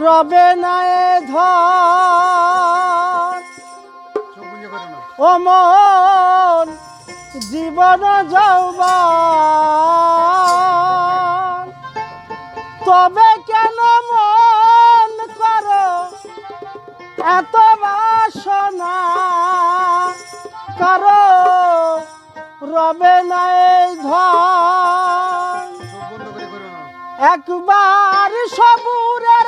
রবে নায়ে ধর অমন জীবন যাওবা তবে কেন মন করো এত বাসনা? করো রবে নায়ে ধর একবার সবুরে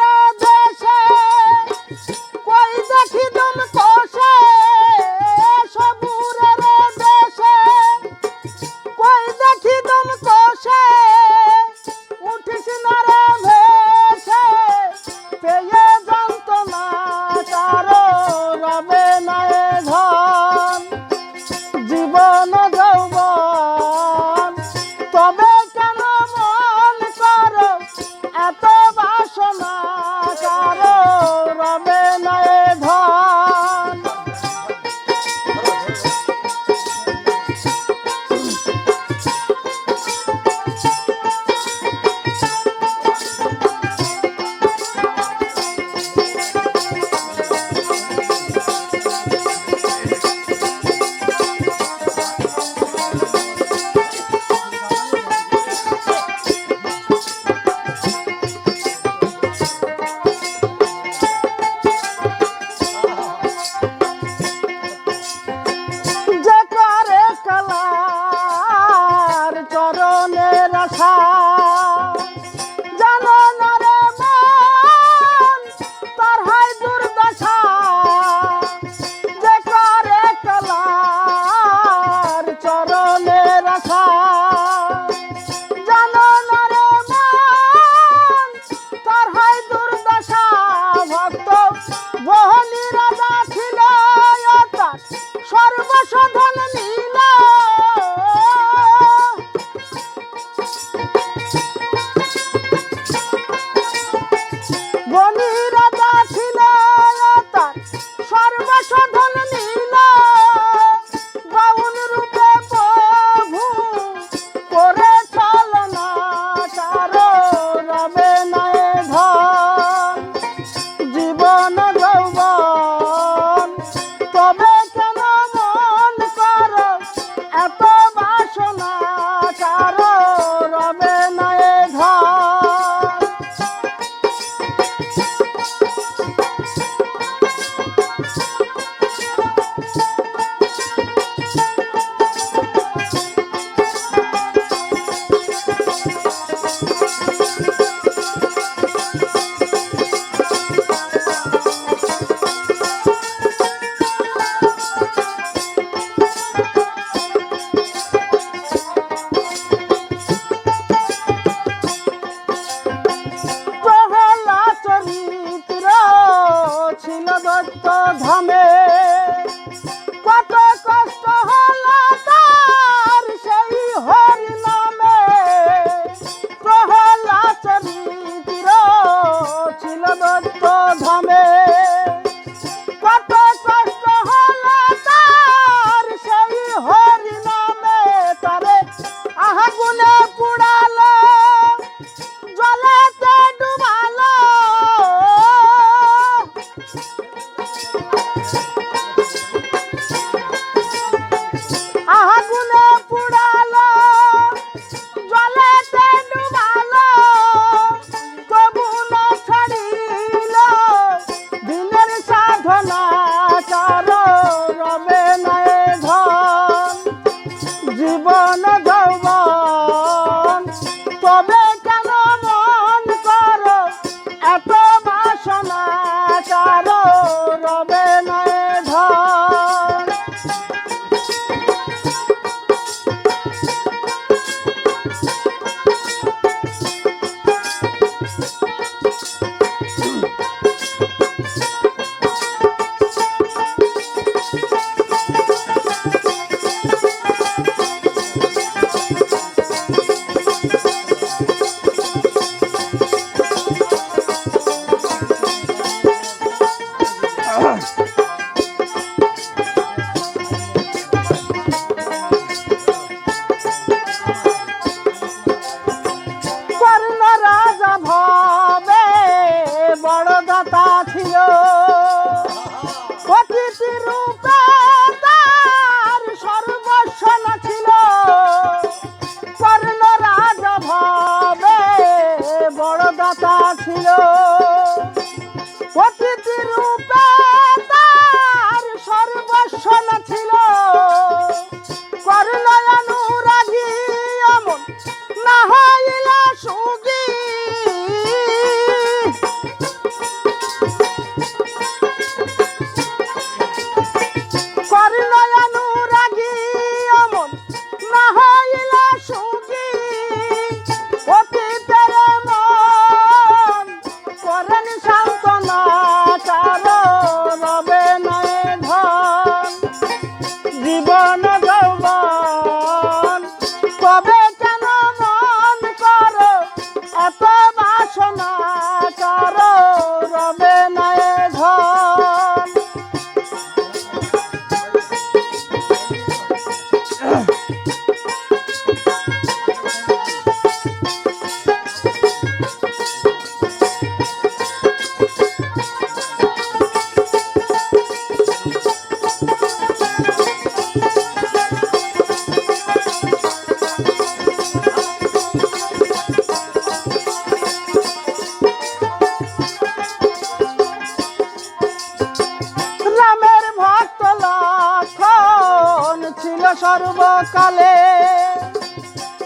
সর্বকালে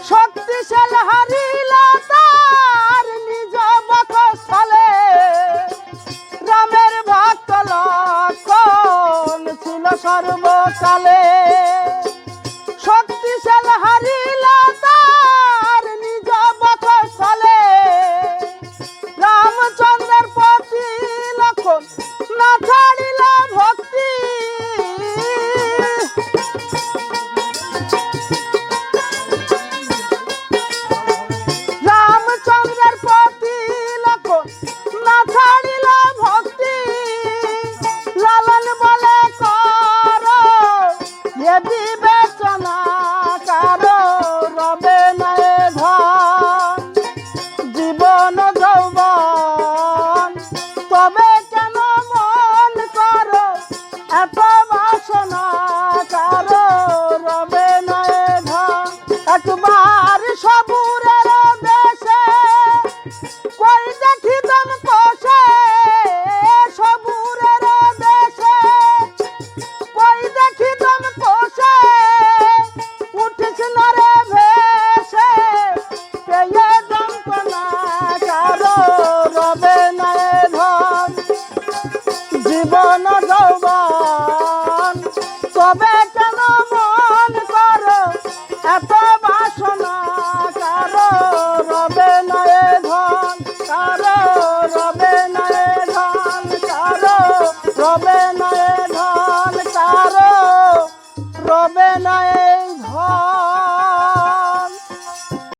শক্তিশাল হারিলা তার নিজ বকস্থলে রামের ভক্ত লক্ষণ ছিল সর্বকালে।